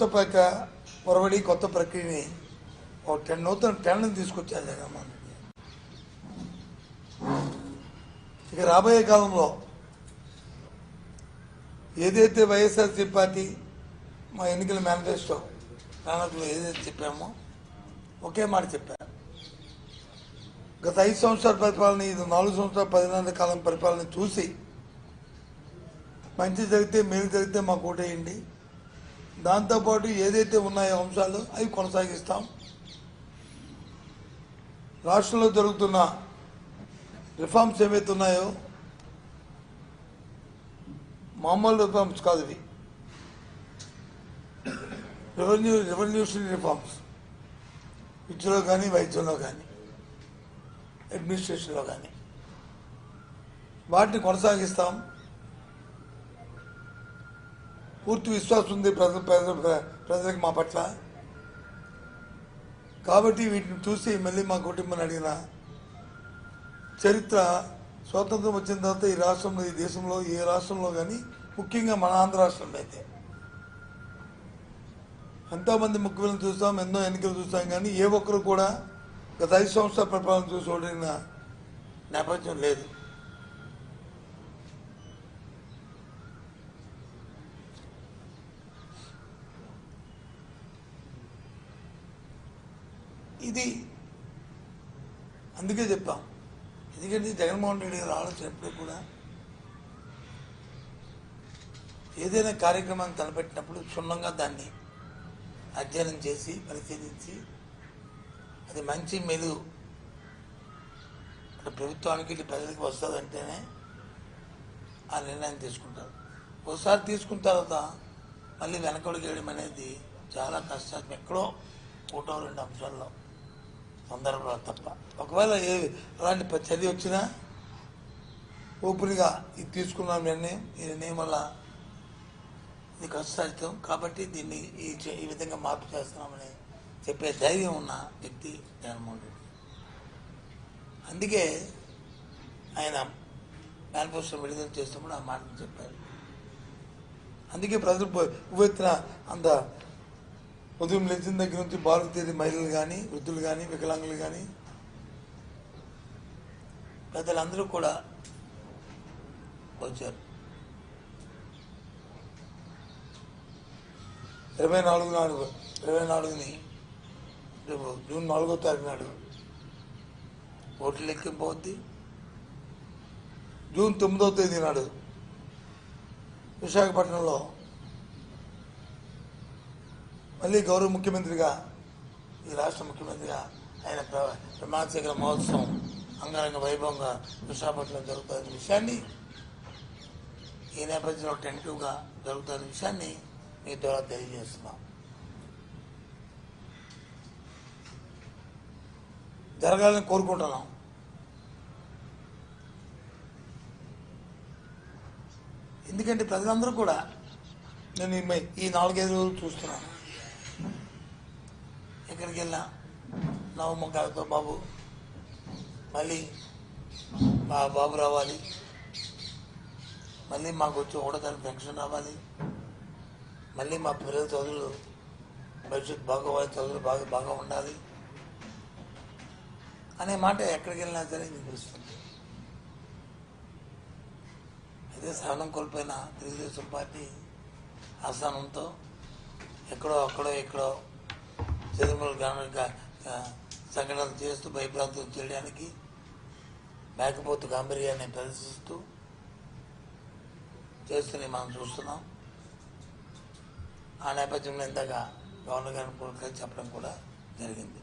కొత్త ప్రక పొరబడి కొత్త ప్రక్రియని ఒక టెన్ నూతన టెండర్ని తీసుకొచ్చారు జగన్మోహన్ రెడ్డి ఇక రాబోయే కాలంలో ఏదైతే వైఎస్ఆర్సీపీ పార్టీ మా ఎన్నికల మేనిఫెస్టో ప్రణాళికలో ఏదైతే చెప్పామో ఒకే మాట చెప్పారు. గత ఐదు సంవత్సరాల పరిపాలన ఇది నాలుగు సంవత్సరాల పదిహేను కాలం పరిపాలన చూసి మంచి జరిగితే మేలు జరిగితే మాకు ఓటేయండి. దాంతోపాటు ఏదైతే ఉన్నాయో అంశాలు అవి కొనసాగిస్తాం. రాష్ట్రంలో జరుగుతున్న రిఫార్మ్స్ ఏవైతే ఉన్నాయో మామూలు రిఫార్మ్స్ కాదు ఇవి. రెవెన్యూ రెవల్యూషనరీ రిఫార్మ్స్ విద్యలో కానీ వైద్యంలో కానీ అడ్మినిస్ట్రేషన్లో కానీ. వాటిని కొనసాగిస్తాం. పూర్తి విశ్వాసం ఉంది ప్రజలకు మా పట్ల. కాబట్టి వీటిని చూసి మళ్ళీ మా కుటుంబాన్ని అడిగిన చరిత్ర స్వాతంత్రం వచ్చిన తర్వాత ఈ రాష్ట్రంలో ఈ దేశంలో ఏ రాష్ట్రంలో కానీ ముఖ్యంగా మన ఆంధ్ర రాష్ట్రంలో అయితే. ఎంతోమంది ముఖ్యమంత్రులు చూస్తాం ఎన్నో ఎన్నికలు చూస్తాం కానీ ఏ ఒక్కరు కూడా గత ఐదు సంవత్సరాల పరిపాలన చూసి ఓడిన నేపథ్యం లేదు. ఇది. అందుకే చెప్పాం. ఎందుకంటే జగన్మోహన్ రెడ్డి గారు ఆలోచన ఎప్పుడు కూడా ఏదైనా కార్యక్రమాన్ని తలపెట్టినప్పుడు క్షుణ్ణంగా దాన్ని అధ్యయనం చేసి పరిశీలించి అది మంచి మెలు. ప్రభుత్వానికి ఇటు ప్రజలకు వస్తుందంటేనే ఆ నిర్ణయం తీసుకుంటారు. ఒకసారి తీసుకున్న తర్వాత మళ్ళీ వెనకడుగు వేయడం అనేది చాలా కష్టం. ఎక్కడో ఒకటో రెండు అంశాల్లో. సందర్భంలో తప్ప. ఒకవేళ ఏ అలాంటి ప- చదివి వచ్చినా ఓపెన్గా ఇది తీసుకున్నాం నిర్ణయం ఈ నిర్ణయం వల్ల ఇది కష్టసాధ్యం కాబట్టి దీన్ని ఈ ఈ విధంగా మార్పు చేస్తున్నామని చెప్పే ధైర్యం ఉన్న వ్యక్తి జగన్మోహన్ రెడ్డి. అందుకే ఆయన మేనిఫెస్టో విడుదల చేసినప్పుడు ఆ మాటను చెప్పారు. అందుకే ప్రజలు పో- అంత ఉదయం లేచిన దగ్గర నుంచి బాలకు మహిళలు కానీ వృద్ధులు కానీ వికలాంగులు కానీ పెద్దలందరూ కూడా వచ్చారు. ఇరవై నాలుగు నాడు ఇరవై నాలుగుని రేపు జూన్ నాలుగో తారీఖు నాడు ఓట్లు లెక్కింపు అవుద్ది. జూన్ తొమ్మిదో తేదీ నాడు విశాఖపట్నంలో మళ్ళీ గౌరవ ముఖ్యమంత్రిగా ఈ రాష్ట్ర ముఖ్యమంత్రిగా ఆయన ప్ర- మహోత్సవం అంగరంగ వైభవంగా విశాఖపట్నంలో జరుగుతున్న విషయాన్ని ఈ నేపథ్యంలో టెంటివ్గా జరుగుతున్న విషయాన్ని మీ ద్వారా తెలియజేస్తున్నాం. జరగాలని కోరుకుంటున్నాం. ఎందుకంటే ప్రజలందరూ కూడా నేను ఈ నాలుగైదు రోజులు చూస్తున్నాను. ఎక్కడికి వెళ్ళినా నవముఖాలతో బాబు మళ్ళీ మా బాబు రావాలి. మళ్ళీ మాకు వచ్చి ఒకటో పెన్షన్ రావాలి. మళ్ళీ మా పిల్లల చదువులు భవిష్యత్తు బాగోవాలి చదువులు బాగా బాగా ఉండాలి. అనే మాట ఎక్కడికి వెళ్ళినా సరే వినిపిస్తుంది అదే సహనం కోల్పోయిన తెలుగుదేశం పార్టీ ఆస్థానంతో ఎక్కడో అక్కడో ఎక్కడో తిరుమల గ్రామీణ సంఘటనలు చేస్తూ భయప్రాంతం చేయడానికి మేకపోతు గాంభీర్యాన్ని ప్రదర్శిస్తూ చేస్తూనే మనం చూస్తున్నాం. ఆ నేపథ్యంలో ఇంతగా గవర్నర్ గారిని కూడా చెప్పడం కూడా జరిగింది.